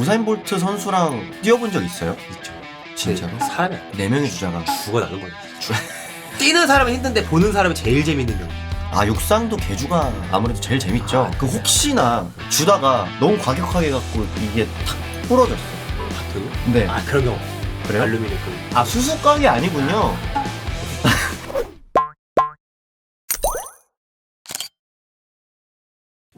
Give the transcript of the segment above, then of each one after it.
우사인 볼트 선수랑 뛰어본 적 있어요? 있죠. 진짜로? 근데 사람이 안네 명의 주자가. 죽어나는 거죠. 뛰는 사람은 힘든데 보는 사람이 제일 재밌는 경. 아 육상도 개주가 아무래도 제일 재밌죠. 아, 그 혹시나 주다가 너무 과격하게 갖고 이게 탁 부러졌어. 바톤이? 네. 아 그런 경우. 그래요? 알루미늄 그. 아 수수깡이 아니군요.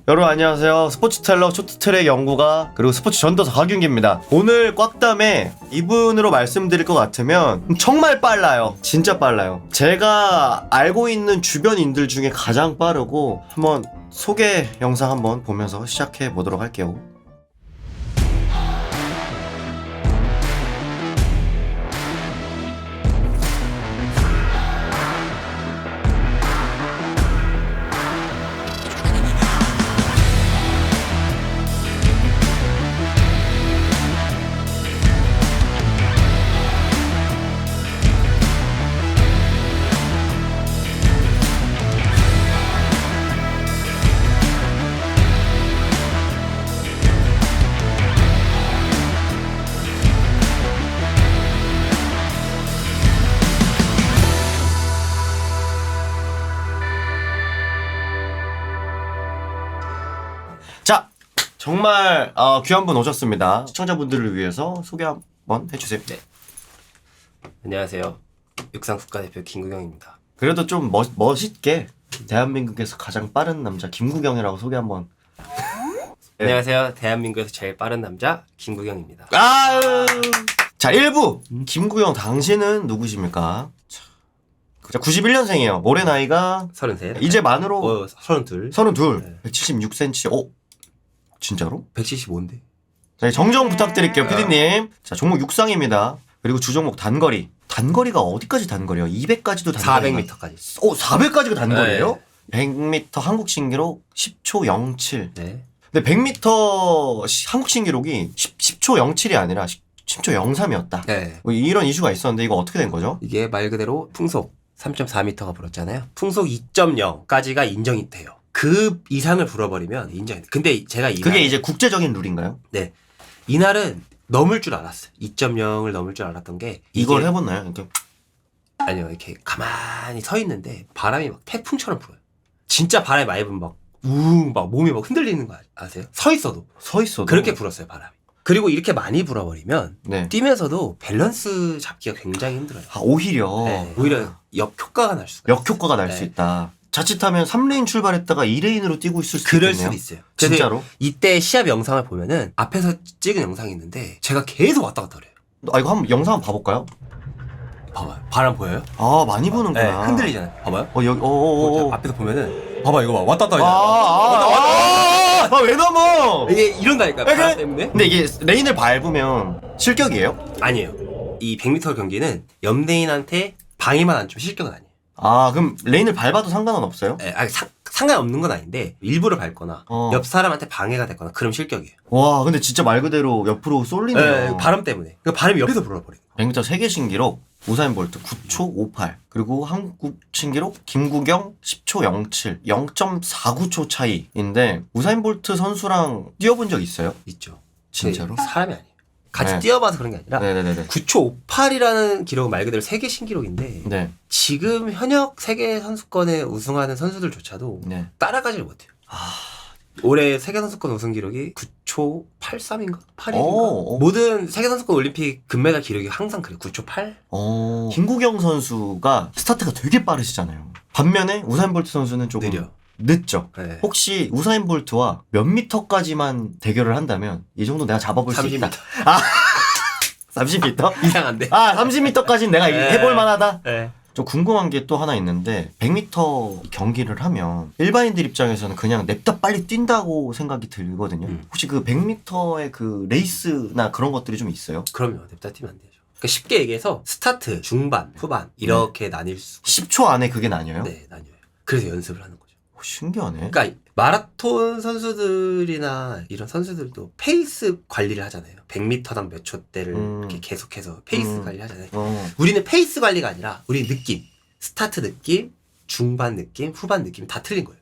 여러분 안녕하세요. 스포츠 텔러 쇼트트랙 연구가 그리고 스포츠 전도사 박윤기입니다. 오늘 꽉담에 이분으로 말씀드릴 것 같으면 정말 빨라요. 진짜 빨라요. 제가 알고 있는 주변인들 중에 가장 빠르고 한번 소개 영상 한번 보면서 시작해 보도록 할게요. 정말 어, 귀한 분 오셨습니다. 시청자분들을 위해서 소개 한번 해주세요. 네. 안녕하세요. 육상 국가대표 김구경입니다. 그래도 좀 멋, 멋있게 대한민국에서 가장 빠른 남자 김구경이라고 소개 한번. 네. 안녕하세요. 대한민국에서 제일 빠른 남자 김구경입니다. 아, 자 1부 김구경 당신은 누구십니까? 자 91년생이에요. 올해 나이가 33. 이제 만으로 어, 32. 32, 네. 176cm. 오, 진짜로? 175인데. 자, 정정 부탁드릴게요, 피디님. 자, 종목 육상입니다. 그리고 주종목 단거리. 단거리가 어디까지 단거리요? 200까지도 단거리. 400m까지. 오, 400까지가 단거리예요? 네. 100m 한국 신기록 10초 07. 네. 근데 100m 시- 한국 신기록이 10, 10 초 07이 아니라 10, 초 03이었다. 네. 뭐 이런 이슈가 있었는데 이거 어떻게 된 거죠? 이게 말 그대로 풍속 3.4m가 불었잖아요. 풍속 2.0까지가 인정이 돼요. 그 이상을 불어버리면 인정이 돼. 근데 제가 이날, 그게 이제 국제적인 룰인가요? 네. 이날은 넘을 줄 알았어요. 2.0을 넘을 줄 알았던 게 이걸 이게- 해봤나요? 이렇게 아니요 이렇게 가만히 서 있는데 바람이 막 태풍처럼 불어요. 진짜 바람이 많이 불면 막우막 몸이 막 흔들리는 거 아- 아세요? 서 있어도 서 있어도. 그렇게 불었어요 바람이. 그리고 이렇게 많이 불어버리면 네. 뛰면서도 밸런스 잡기가 굉장히 힘들어요. 아, 오히려. 네, 오히려 역효과가 날 수가 있어요. 역효과가 날 수 네. 있다. 자칫하면 3레인 출발했다가 2레인으로 뛰고 있을 수도 그럴 있겠네요. 수도 있어요. 그래서 진짜로? 이때 시합 영상을 보면은 앞에서 찍은 영상이 있는데 제가 계속 왔다 갔다 그래요. 아 이거 한번 영상 한번 봐볼까요? 봐봐요. 바람 보여요? 아 많이 네, 보는구나. 흔들리잖아요. 봐봐요. 어 여기 어 어 어. 앞에서 보면은 봐봐 이거 봐 왔다 갔다 아아아왜 아, 넘어? 이게 이런다니까 왜 바람 그래? 때문에. 근데 이게 레인을 밟으면 실격이에요? 아니에요. 이 100m 경기는 연대인한테 방해만 안 주면 실격은 아니에요. 아 그럼 레인을 밟아도 상관은 없어요? 예, 아니, 상, 상관없는 건 아닌데 일부러 밟거나 어. 옆 사람한테 방해가 됐거나 그럼 실격이에요. 와 근데 진짜 말 그대로 옆으로 쏠리네요. 예, 바람 때문에. 그 바람이 옆에서 불어버리는 거예요. 100m 세계 신기록 우사인 볼트 9초 58 그리고 한국 신기록 김구경 10초 07 0.49초 차이인데 우사인 볼트 선수랑 뛰어본 적 있어요? 있죠. 진짜로? 근데 사람이 아니에요. 같이 네. 뛰어봐서 그런 게 아니라 네네네네. 9초 58이라는 기록은 말 그대로 세계 신기록인데 네. 지금 현역 세계 선수권에 우승하는 선수들조차도 네. 따라가지를 못해요. 아, 올해 세계 선수권 우승 기록이 9초 83인가? 81인가? 오, 오. 모든 세계 선수권 올림픽 금메달 기록이 항상 그래. 9초 8? 어, 김구경 선수가 스타트가 되게 빠르시잖아요. 반면에 우사인 볼트 선수는 조금 느려. 늦죠. 네. 혹시 우사인 볼트와 몇 미터까지만 대결을 한다면 이 정도 내가 잡아볼 수 30m. 있다. 30m? 이상한데? 아, 30m까지는 내가 네. 해볼 만하다. 네. 좀 궁금한 게 또 하나 있는데 100m 경기를 하면 일반인들 입장에서는 그냥 냅다 빨리 뛴다고 생각이 들거든요. 음. 혹시 그 100m의 그 레이스나 그런 것들이 좀 있어요? 그럼요. 냅다 뛰면 안 되죠. 그러니까 쉽게 얘기해서 스타트, 중반, 후반 이렇게 나뉠 수가 10초 안에 그게 나뉘어요? 네, 나뉘어요. 그래서 연습을 하는 거죠. 오, 신기하네. 그러니까 마라톤 선수들이나 이런 선수들도 페이스 관리를 하잖아요. 100m당 몇 초대를 음. 이렇게 계속해서 페이스 음. 관리를 하잖아요. 어. 우리는 페이스 관리가 아니라 우리 느낌, 스타트 느낌, 중반 느낌, 후반 느낌 다 틀린 거예요.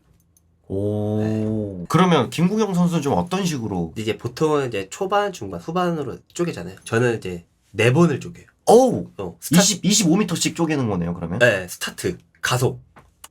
오. 그러면 김구경 선수는 좀 어떤 식으로? 이제 보통은 이제 초반, 중반, 후반으로 쪼개잖아요. 저는 이제 네 번을 쪼개요. 어우. 어, 스타, 20, 25m씩 쪼개는 거네요, 그러면? 네, 스타트, 가속,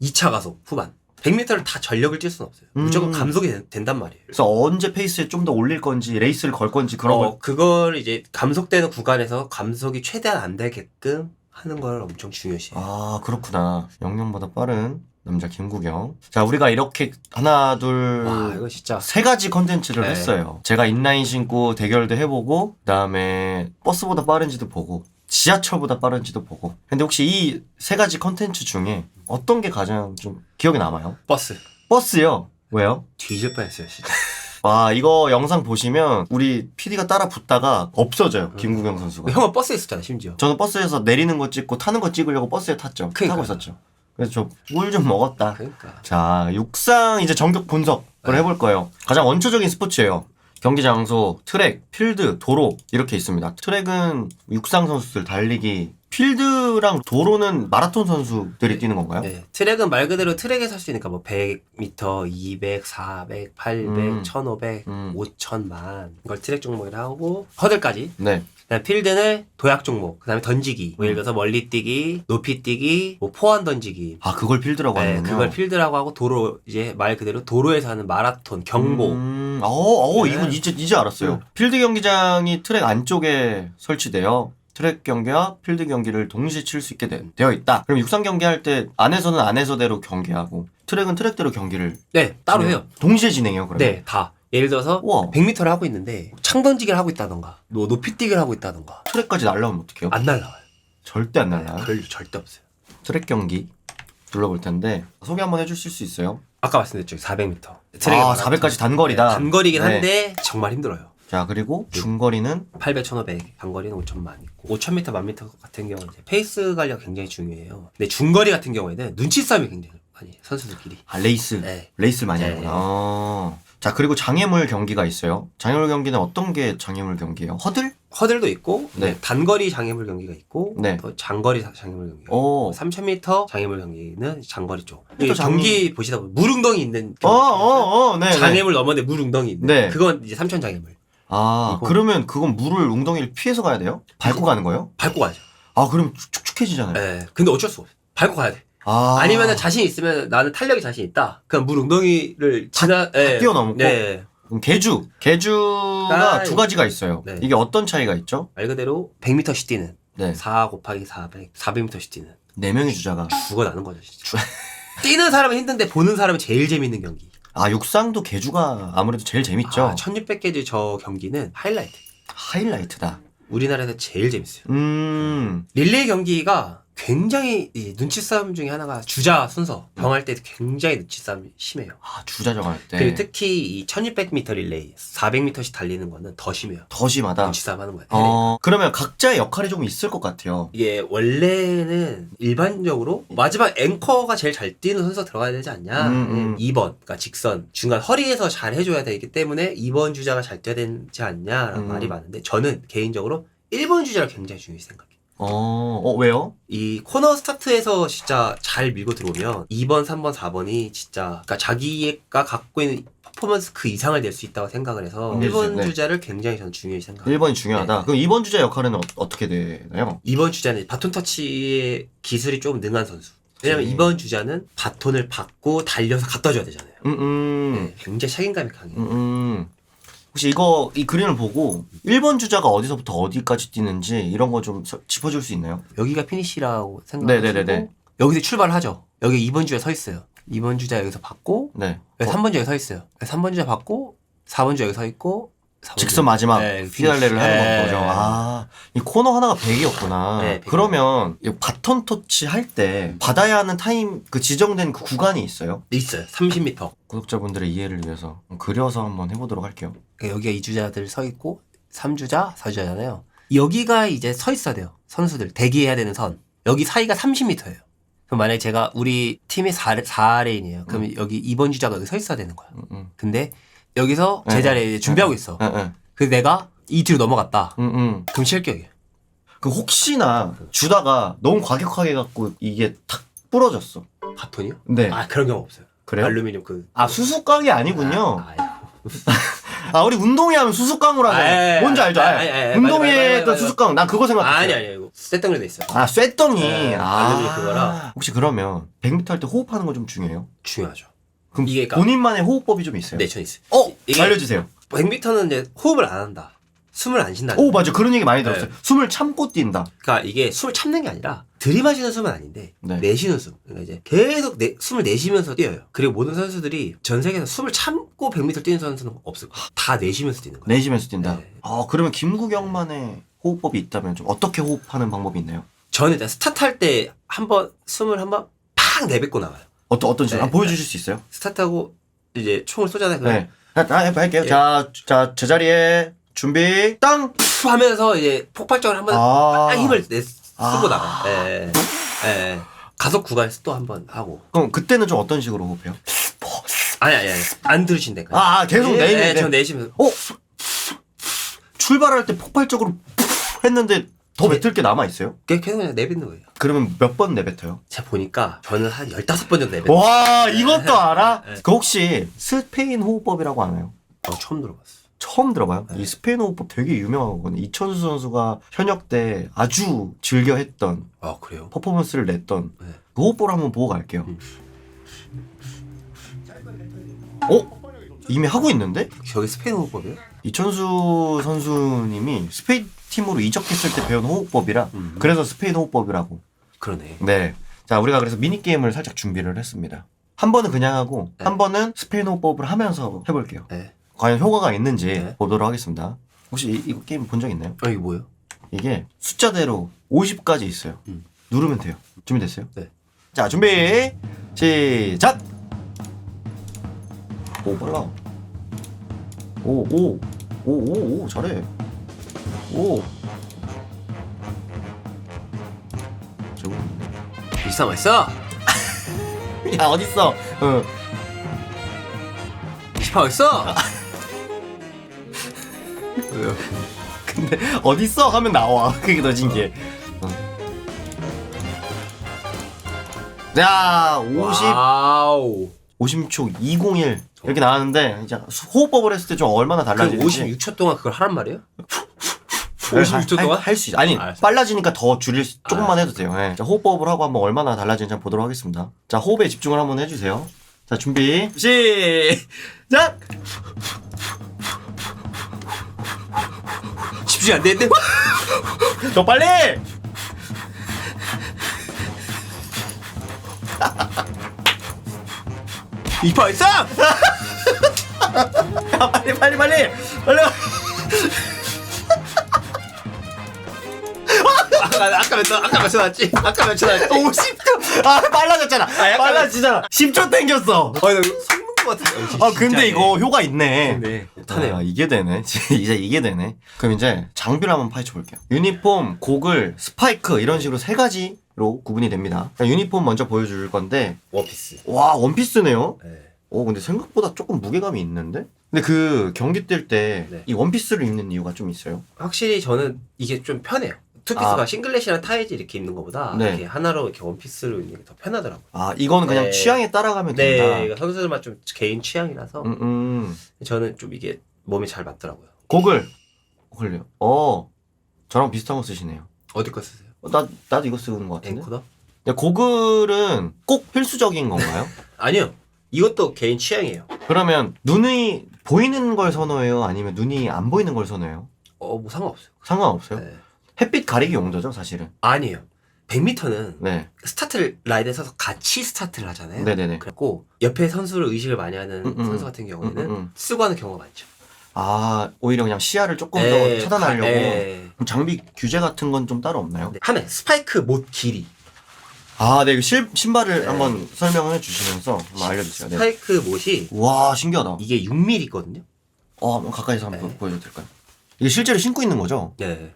2차 가속, 후반. 100m를 다 전력을 뛸 수는 없어요. 무조건 음. 감속이 된- 된단 말이에요. 그래서 언제 페이스에 좀 더 올릴 건지, 레이스를 걸 건지 그런 어, 걸. 그걸 이제 감속되는 구간에서 감속이 최대한 안 되게끔 하는 걸 엄청 중요시해요. 아, 그렇구나. 영영보다 빠른 남자 김구경. 자, 우리가 이렇게 하나, 둘, 와, 이거 진짜. 세 가지 컨텐츠를 네. 했어요. 제가 인라인 신고 대결도 해보고, 그 다음에 버스보다 빠른지도 보고, 지하철보다 빠른지도 보고. 근데 혹시 이 세 가지 컨텐츠 중에 어떤 게 가장 좀 기억에 남아요? 버스. 버스요. 왜요? 뒤질 뻔했어요, 진짜. 와, 이거 영상 보시면 우리 PD가 따라 붙다가 없어져요. 김구경 선수가. 형은 버스에 있었잖아, 심지어. 저는 버스에서 내리는 거 찍고 타는 거 찍으려고 버스에 탔죠. 그러니까요. 타고 있었죠. 그래서 저 물 좀 먹었다. 그러니까. 자, 육상 이제 전격 분석을 네. 해볼 거예요. 가장 원초적인 스포츠예요. 경기 장소, 트랙, 필드, 도로 이렇게 있습니다. 트랙은 육상 선수들 달리기, 필드랑 도로는 마라톤 선수들이 뛰는 건가요? 네. 트랙은 말 그대로 트랙에서 할 수 있으니까 뭐 100m, 200, 400, 800, 음. 1500, 음. 5000만 이걸 트랙 종목이라 하고 허들까지 네. 그다음에 필드는 도약 종목 그다음에 던지기 뭐 예를 들어서 멀리 뛰기, 높이 뛰기, 뭐 포환 던지기 아, 그걸 필드라고 네, 하는군요. 그걸 필드라고 하고 도로 이제 말 그대로 도로에서 하는 마라톤 경보 음, 어, 어, 네. 이건 이제, 이제 알았어요. 음. 필드 경기장이 트랙 안쪽에 설치되어 트랙 경기와 필드 경기를 동시에 칠 수 있게 되, 되어 있다. 그럼 육상 경기할 때 안에서는 안에서대로 경기하고 트랙은 트랙대로 경기를 네 따로 진행- 해요 동시에 진행해요, 그러면? 네 다 예를 들어서 우와. 100m를 하고 있는데 창 던지기를 하고 있다던가 뭐 높이 뛰기를 하고 있다던가 트랙까지 날라오면 어떡해요? 안 날라와요 절대 안 날라요. 그럴 일 절대 없어요 트랙 경기 둘러볼 텐데 소개 한번 해주실 수 있어요? 아까 말씀드렸죠 400m 아, 400까지 단거리다. 단거리긴 네. 한데 정말 힘들어요 자 그리고 중거리는 800, 1500, 단거리는 5000만 있고 5000m, 1000m 같은 경우는 이제 페이스 관리가 굉장히 중요해요. 근데 중거리 같은 경우에는 눈치 싸움이 굉장히 많이 해요, 선수들끼리. 아 레이스 네. 레이스를 많이 네. 하구나. 어. 자 그리고 장애물 경기가 있어요. 장애물 경기는 어떤 게 장애물 경기예요? 허들? 허들도 있고 네. 단거리 장애물 경기가 있고 네. 또 장거리 자- 장애물 경기가 오. 있고 3000m 장애물 경기는 장거리 쪽. 또이 장- 경기 보시다 보면 물웅덩이 있는 어, 경기 어, 어, 네. 네. 장애물 넘었는데 물웅덩이 있는 네. 그건 이제 3000 장애물 아 이거. 그러면 그건 물을 웅덩이를 피해서 가야 돼요? 밟고 가는 거예요? 밟고 가야죠. 아 그럼 축- 축축해지잖아요. 네. 근데 어쩔 수 없어요. 밟고 가야 돼. 아 아니면은 자신 있으면 나는 탄력이 자신 있다. 그럼 물 웅덩이를 지나 예. 뛰어넘고? 네. 그럼 개주 개주가 아, 두 가지가 있어요. 네. 이게 어떤 차이가 있죠? 말 그대로 100m씩 뛰는 네. 4 곱하기 400 400m씩 뛰는 네 명의 주자가 죽어나는 거죠 진짜. 뛰는 사람은 힘든데 보는 사람은 제일 재밌는 경기. 아 육상도 개주가 아무래도 제일 재밌죠. 아, 1600개지 저 경기는 하이라이트. 하이라이트다. 우리나라에서 제일 재밌어요. 음. 릴레이 경기가 굉장히 이 눈치 싸움 중에 하나가 주자 순서 정할 때 굉장히 눈치 싸움이 심해요. 아 주자 정할 때. 그리고 특히 이 1600m 릴레이 400m씩 달리는 거는 더 심해요. 더 심하다. 눈치 싸움 하는 거예요. 어, 그러면 각자의 역할이 좀 있을 것 같아요. 이게 원래는 일반적으로 마지막 앵커가 제일 잘 뛰는 선수가 들어가야 되지 않냐? 음, 음. 2번, 그러니까 직선 중간 허리에서 잘 해줘야 되기 때문에 2번 주자가 잘 뛰어야 되지 않냐라는 음. 말이 많은데 저는 개인적으로 1번 주자를 굉장히 중요시 생각해요. 어, 어 왜요? 이 코너 스타트에서 진짜 잘 밀고 들어오면 2번, 3번, 4번이 진짜 그러니까 자기가 갖고 있는 퍼포먼스 그 이상을 낼 수 있다고 생각을 해서 음, 1번 네. 주자를 굉장히 저는 중요시 생각해요. 1번이 중요하다. 네. 그럼 2번 주자 역할은 어, 어떻게 되나요? 2번 주자는 바톤 터치의 기술이 좀 능한 선수. 왜냐면 음. 2번 주자는 바톤을 받고 달려서 갖다 줘야 되잖아요. 음, 음. 네, 굉장히 책임감이 강해요. 음, 음. 혹시 이거 이 그림을 보고 1번 주자가 어디서부터 어디까지 뛰는지 이런 거 좀 짚어줄 수 있나요? 여기가 피니시라고 생각하시고 네네네네. 여기서 출발을 하죠. 여기 2번 주자 서 있어요. 2번 주자 여기서 받고 네. 여기 어, 3번 주자 여기 서 있어요. 3번 주자 받고 4번 주자 여기 서 있고 4번 직선 마지막 네, 피날레를 피니시. 하는 네. 거죠. 아, 이 코너 하나가 100이었구나. 네, 100. 그러면 이 바톤 터치 할 때 받아야 하는 타임 그 지정된 그 구간이 있어요? 있어요. 30m. 구독자분들의 이해를 위해서 그려서 한번 해보도록 할게요. 그러니까 여기가 2주자들 서 있고 3주자, 4주자잖아요. 여기가 이제 서 있어야 돼요. 선수들 대기해야 되는 선. 여기 사이가 30m예요. 그럼 만약에 제가 우리 팀이 4, 4레인이에요. 그럼 여기 2번 주자가 여기 서 있어야 되는 거야. 음, 음. 근데 여기서 네. 제자리에 이제 준비하고 있어. 예, 예. 그래서 내가 이 뒤로 넘어갔다. 음, 음. 그럼 실격이에요. 그 혹시나 주다가 너무 과격하게 갖고 이게 탁 부러졌어. 바톤이요? 네. 아 그런 경우 없어요. 그래요? 알루미늄 그. 아 수수깡이 아니군요. 아. 아 우리 운동회 하면 수수깡으로 아, 하잖아 요. 예, 뭔지 알죠? 아, 예. 아, 아, 아, 운동회에 맞아, 맞아, 했던 맞아. 수수깡 난 그거 생각했어요. 아니 아니 이거 쇠덩이로 돼 있어. 아 쇠덩이. 네, 아 알루미늄 그거라. 혹시 그러면 100m 할 때 호흡하는 거 좀 중요해요? 중요하죠. 그럼 이게 그러니까- 본인만의 호흡법이 좀 있어요? 네, 전 있어요. 어 이게- 알려주세요. 100m는 이제 호흡을 안 한다. 숨을 안 쉰다. 오 맞아 그런 얘기 많이 들었어요. 네. 숨을 참고 뛴다. 그러니까 이게 숨을 참는 게 아니라 들이마시는 숨은 아닌데 네. 내쉬는 숨. 그러니까 이제 계속 내, 숨을 내쉬면서 뛰어요. 그리고 모든 선수들이 전 세계에서 숨을 참고 100m 뛰는 선수는 없을 거예요. 다 내쉬면서 뛰는 거예요. 내쉬면서 뛴다. 네. 아 그러면 김구경만의 호흡법이 있다면 좀 어떻게 호흡하는 방법이 있나요? 저는 일단 스타트 할 때 한 번 숨을 한 번 팍 내뱉고 나와요. 어떤 어떤 식으로 네. 한번 보여주실 수 있어요? 스타트하고 이제 총을 쏘잖아요. 그럼 네. 자, 자, 해봐, 할게요. 예. 자, 자, 제자리에 준비, 땅! 푸 하면서 이제 폭발적으로 한번 아. 딱 힘을 내 쓰고 아. 나가. 예. 예. 예. 가속 구간에서 또 한번 하고. 그럼 그때는 좀 어떤 식으로 호흡해요? 아니 아니 아니. 안 들으신다니까. 아, 아, 계속 예, 내쉬는 예, 저 내쉬면서 어? 출발할 때 폭발적으로 했는데 더 뱉을 게 남아 있어요? 그냥 계속 그냥 내뱉는 거예요. 그러면 몇 번 내뱉어요? 제가 보니까 저는 한 15번 정도 내뱉어요. 와, 이것도 알아? 네. 그 혹시 스페인 호흡법이라고 아나요? 어, 처음 들어봤어. 처음 들어봐요? 네. 이 스페인 호흡법 되게 유명하거든요. 이천수 선수가 현역 때 아주 즐겨 했던 아, 그래요? 퍼포먼스를 냈던 네. 그 호흡법을 한번 보고 갈게요. 음. 어? 이미 하고 있는데? 저기 스페인 호흡법이에요? 이천수 선수님이 스페인 팀으로 이적했을 때 배운 호흡법이라 음. 그래서 스페인 호흡법이라고. 그러네. 네. 자, 우리가 그래서 미니 게임을 살짝 준비를 했습니다. 한 번은 그냥 하고 네. 한 번은 스페인 호흡법을 하면서 해볼게요. 네. 과연 효과가 있는지 네. 보도록 하겠습니다. 혹시 이, 이거 게임 본 적 있나요? 어, 이게 뭐예요? 이게 숫자대로 50까지 있어요. 음. 누르면 돼요. 준비됐어요? 네. 자, 준비 시작. 오 빨라. 오오오오오 잘해. 오. 저거. 비싸 맛있어? 야 어딨어? 어. 20파 맛있어? 왜요? 근데 어딨어 하면 나와. 그게 더 신기해. 어. 자, 50 와우. 50초 201 이렇게 나왔는데 이제 호흡법을 했을 때 좀 얼마나 그 달라지는지 56초 동안 그걸 하란 말이에요? 56초 동안? 할 수 있어. 아니 알았어. 빨라지니까 더 줄일 수- 조금만 알았어. 해도 돼요. 예. 자, 호흡법을 하고 한번 얼마나 달라지는지 한번 보도록 하겠습니다. 자 호흡에 집중을 한번 해주세요. 자 준비 시작. 집중이 안 되는데? 더 빨리. 이파 맛있어? 야, 빨리 빨리 빨리 빨리. 아까, 아까 몇, 아까 몇초 났지? 아까 몇초 났지? 50초. 아 빨라졌잖아. 약간- 빨라지잖아. 10초 땡겼어. 아, 나 속는 것 같은데. 아 근데 이거 효과 있네. 네. 못하네요. 아, 이게 되네. 이제 이게 되네. 그럼 이제 장비를 한번 파헤쳐 볼게요. 유니폼, 고글, 스파이크 이런 식으로 세 가지로 구분이 됩니다. 자, 유니폼 먼저 보여줄 건데 원피스. 와 원피스네요. 네. 오 근데 생각보다 조금 무게감이 있는데? 근데 그 경기 뛸 때 이 네. 원피스를 입는 이유가 좀 있어요. 확실히 저는 이게 좀 편해요. 투피스가 아. 싱글렛이나 타이즈 이렇게 입는 것보다 네. 이렇게 하나로 이렇게 원피스로 입는 게 더 편하더라고요. 아 이거는 그냥 네. 취향에 따라가면 된다. 네, 이거 선수들만 좀 개인 취향이라서 음, 음. 저는 좀 이게 몸에 잘 맞더라고요. 고글. 고글요. 어 저랑 비슷한 거 쓰시네요. 어디 거 쓰세요? 어, 나 나도 이거 쓰는 것 같은데. 엔코더? 근데 고글은 꼭 필수적인 건가요? 아니요. 이것도 개인 취향이에요. 그러면 눈이 보이는 걸 선호해요? 아니면 눈이 안 보이는 걸 선호해요? 어, 뭐 상관없어요. 상관없어요. 네. 햇빛 가리기 용도죠, 사실은. 아니에요. 100m는 네. 스타트를 라인에 서서 같이 스타트를 하잖아요. 네네네. 그래갖고 옆에 선수를 의식을 많이 하는 음, 음. 선수 같은 경우에는 음, 음. 쓰고 하는 경우가 많죠. 아, 오히려 그냥 시야를 조금 네, 더 차단하려고. 네. 그럼 장비 규제 같은 건 좀 따로 없나요? 네. 하나 스파이크 못 길이. 아, 네. 이거 실, 신발을 네. 한번 설명을 해주시면서 한번 알려주세요. 네. 스파이크 못이 와, 신기하다. 이게 6mm거든요. 어, 한번 가까이서 한번 네. 보여줘도 될까요? 이게 실제로 신고 있는 거죠? 네.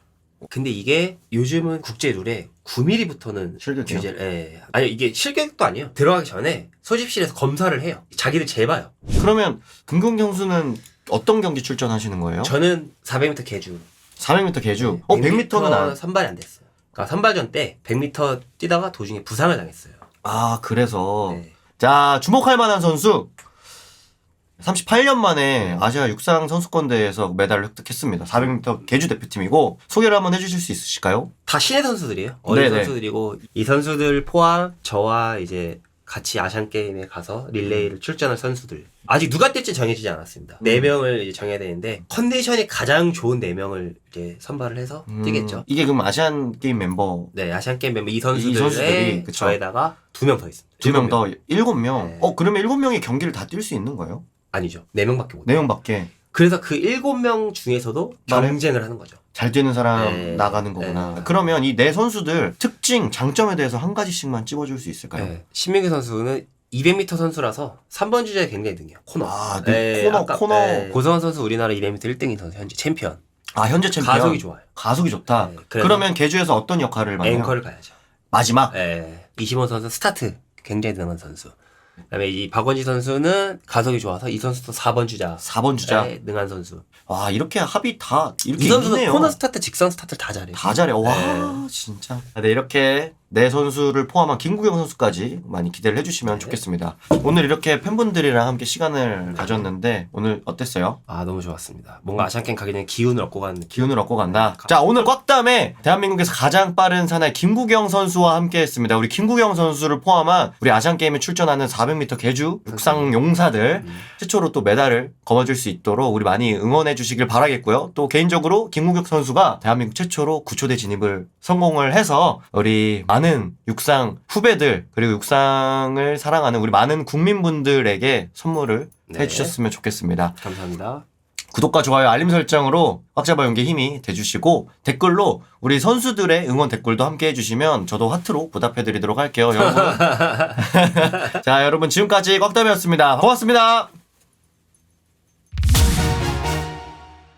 근데 이게 요즘은 국제 룰에 9mm부터는 실격이요? 규제를 예. 아니요 이게 실격도 아니에요. 들어가기 전에 소집실에서 검사를 해요. 자기를 재봐요. 그러면 금gung 경수는 어떤 경기 출전하시는 거예요? 저는 400m 개주. 400m 개주. 어, 100m는 안. 선발이 안 됐어요. 그러니까 선발전 때 100m 뛰다가 도중에 부상을 당했어요. 아, 그래서. 네. 자, 주목할 만한 선수. 38년 만에 아시아 육상 선수권 대회에서 메달을 획득했습니다. 400m 개주 대표팀이고 소개를 한번 해주실 수 있으실까요? 다 신의 선수들이에요. 어린 네네. 선수들이고 이 선수들 포함 저와 이제 같이 아시안 게임에 가서 릴레이를 출전할 선수들 아직 누가 뛸지 정해지지 않았습니다. 네 명을 이제 정해야 되는데 컨디션이 가장 좋은 네 명을 이제 선발을 해서 음, 뛰겠죠. 이게 그럼 아시안 게임 멤버 네 아시안 게임 멤버 이이 선수들에 선수들이, 그쵸. 저에다가 두 명 더 있습니다. 두 명 더 일곱 명. 네. 어 그러면 일곱 명이 경기를 다 뛸 수 있는 거예요? 아니죠. 네 명밖에 못. 네 명밖에 그래서 그 일곱 명 중에서도 말해? 경쟁을 하는 거죠. 잘 뛰는 사람 네. 나가는 거구나. 네. 그러면 이 네 선수들 특징, 장점에 대해서 한 가지씩만 찝어줄 수 있을까요? 네. 신민규 선수는 200m 선수라서 3번 주자에 굉장히 능해요. 코너. 아, 네, 코너, 코너. 고성원 선수 우리나라 200m 1등인 선수 현재 챔피언. 아 현재 챔피언. 가속이 좋아요. 가속이 좋다. 네, 그래서- 그러면 개주에서 어떤 역할을 맡나요? 앵커를 가야죠. 마지막. 네. 이시몬 선수 스타트 굉장히 능한 선수. 그다음에 이 박원지 선수는 가속이 좋아서 이 선수도 4번 주자. 4번 주자. 네, 능한 선수. 와 이렇게 합이 다 이렇게 이 선수는 있네요. 코너 스타트, 직선 스타트를 다 잘해요. 다 잘해. 와 네. 진짜. 네 이렇게 네 선수를 포함한 김구경 선수까지 많이 기대를 해주시면 네. 좋겠습니다. 오늘 이렇게 팬분들이랑 함께 시간을 가졌는데 오늘 어땠어요? 아 너무 좋았습니다. 뭔가 아시안 게임 가기 전에 기운을 얻고 가는 느낌. 기운을 얻고 간다. 자, 오늘 꽉담에 대한민국에서 가장 빠른 사나이 김구경 선수와 함께 했습니다. 우리 김구경 선수를 포함한 우리 아시안 게임에 출전하는 400m 개주 육상 용사들 최초로 또 메달을 거머쥘 수 있도록 우리 많이 응원해 주시길 바라겠고요. 또 개인적으로 김구경 선수가 대한민국 최초로 구초대 진입을 성공을 해서 우리 많은 육상 후배들 그리고 육상을 사랑하는 우리 많은 국민분들에게 선물을 네. 해주셨으면 좋겠습니다. 감사합니다. 구독과 좋아요, 알림 설정으로 꽉잡아 연계 힘이 돼주시고 댓글로 우리 선수들의 응원 댓글도 함께 해주시면 저도 하트로 보답해드리도록 할게요, 여러분. 자, 여러분 지금까지 꽉담이었습니다. 고맙습니다.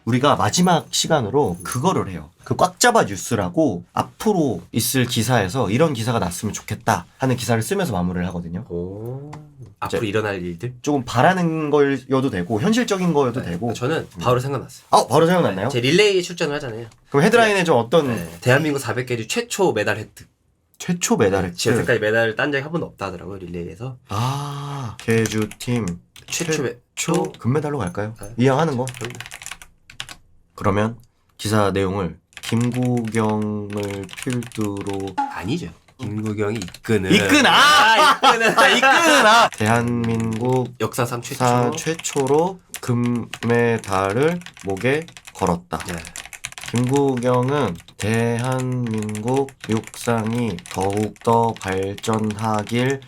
우리가 마지막 시간으로 그거를 해요. 그 꽉 잡아 뉴스라고 앞으로 있을 기사에서 이런 기사가 났으면 좋겠다 하는 기사를 쓰면서 마무리를 하거든요. 오. 앞으로 일어날 일들? 조금 바라는 거여도 되고 현실적인 거여도 되고. 저는 바로 생각났어요. 아, 바로 생각났나요? 제 릴레이 출전을 하잖아요. 그럼 헤드라인에 좀 어떤 네. 대한민국 400개주 최초 메달 획득. 최초 메달 획득? 지금까지 메달을 딴 적이 한 번도 없다 하더라고요, 릴레이에서. 아 개주 팀 최초 메, 최초 금메달로 갈까요? 네. 이왕 하는 거. 그러면 기사 내용을 김구경을 필두로 아니죠. 김구경이 이끄는. 이끄나! 아, 이끄는. 아 이끄나 대한민국 역사상 최초. 사 최초로 금메달을 목에 걸었다. 네. 김구경은 대한민국 육상이 더욱더 발전하길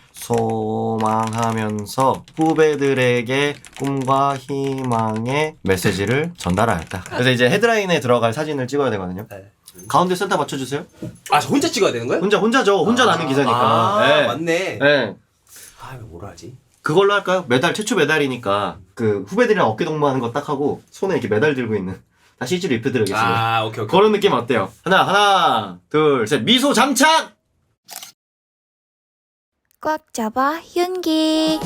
소망하면서 후배들에게 꿈과 희망의 메시지를 전달하였다. 그래서 이제 헤드라인에 들어갈 사진을 찍어야 되거든요. 네. 가운데 센터 맞춰주세요. 아, 저 혼자 찍어야 되는 거예요? 혼자 혼자죠. 혼자 나는 기사니까. 아, 네. 맞네. 네. 아, 이거 뭐라 하지? 그걸로 할까요? 메달 최초 메달이니까 그 후배들이랑 어깨 동무하는 거 딱 하고 손에 이렇게 메달 들고 있는 다 CG로 입혀드리겠습니다. 아, 오케이, 오케이. 그런 느낌 어때요? 하나 하나 둘 셋 미소 장착. 꽉 잡아 윤기